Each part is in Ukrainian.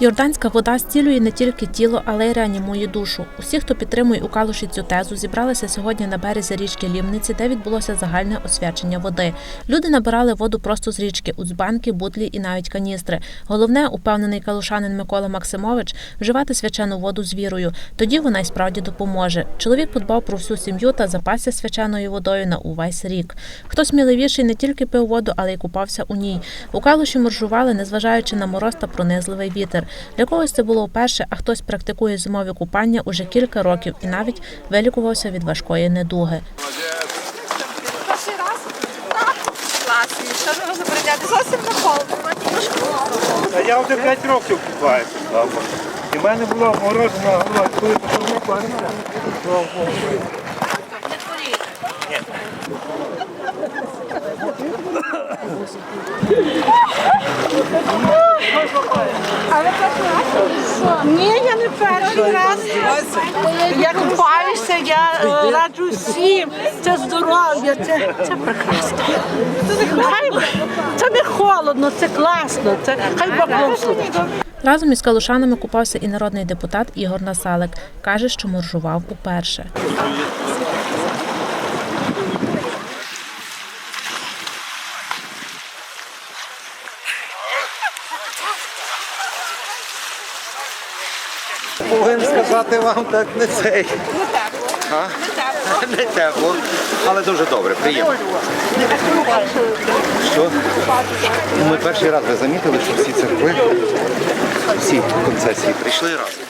Йорданська вода зцілює не тільки тіло, але й реанімує душу. Усі, хто підтримує у Калуші цю тезу, зібралися сьогодні на березі річки Лімниці, де відбулося загальне освячення води. Люди набирали воду просто з річки, уцбанки, бутлі і навіть каністри. Головне, упевнений калушанин Микола Максимович, вживати свячену воду з вірою. Тоді вона й справді допоможе. Чоловік подбав про всю сім'ю та запасся свяченою водою на увесь рік. Хто сміливіший не тільки пив воду, але й купався у ній. У Калуші моржували, незважаючи на мороз та пронизливий вітер. Для когось це було вперше, а хтось практикує зимові купання уже кілька років і навіть вилікувався від важкої недуги. Перший раз? Так. Що ж можна прийняти? Зовсім холодно. Я вже 5 років купаюся. І в мене була морожена голова, коли пішов. А ви перший раз? Ні, я не перший раз. Я купаюся, я е, раджу всім. Це здоров'я, це, це прекрасно. Хай, це не холодно, це класно, це хай благословить. Разом із калушанами купався і народний депутат Ігор Насалик. Каже, що моржував уперше. Повинен сказати вам так не цей. А? Не тепло, але дуже добре, приємно. Що? Ми перший раз ви замітили, що всі церкви, всі концесії прийшли разом.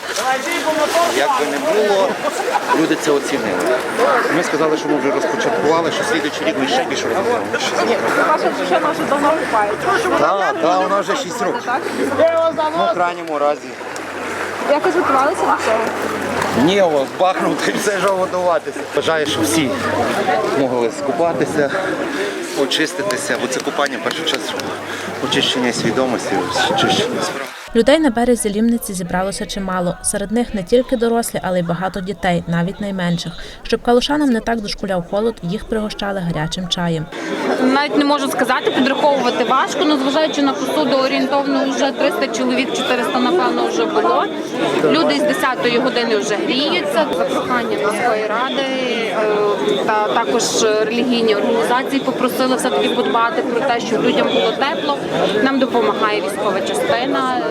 Як би не було, люди це оцінили. Ми сказали, що ми вже розпочаткували, що слідуючий рік ми ще більше робимо. Ваша дружина вже давно купається. Так, так, вона вже 6 років. Ну, в крайньому разі. Якось готувалися до цього? Ні, о, бахнув та все ж готуватися. Бажаю, щоб всі могли скупатися, очиститися, бо це купання першу чергу очищення свідомості, очищення справ. Людей на березі Лімниці зібралося чимало. Серед них не тільки дорослі, але й багато дітей, навіть найменших. Щоб калушанам не так дошкуляв холод, їх пригощали гарячим чаєм. Навіть не можу сказати, підраховувати важко, але зважаючи на посуду орієнтовно вже 300 чоловік, 400 напевно вже було. Люди з 10-ї години вже гріються. За прохання міської ради е, та також релігійні організації попросили все-таки подбати про те, щоб людям було тепло. Нам допомагає військова частина.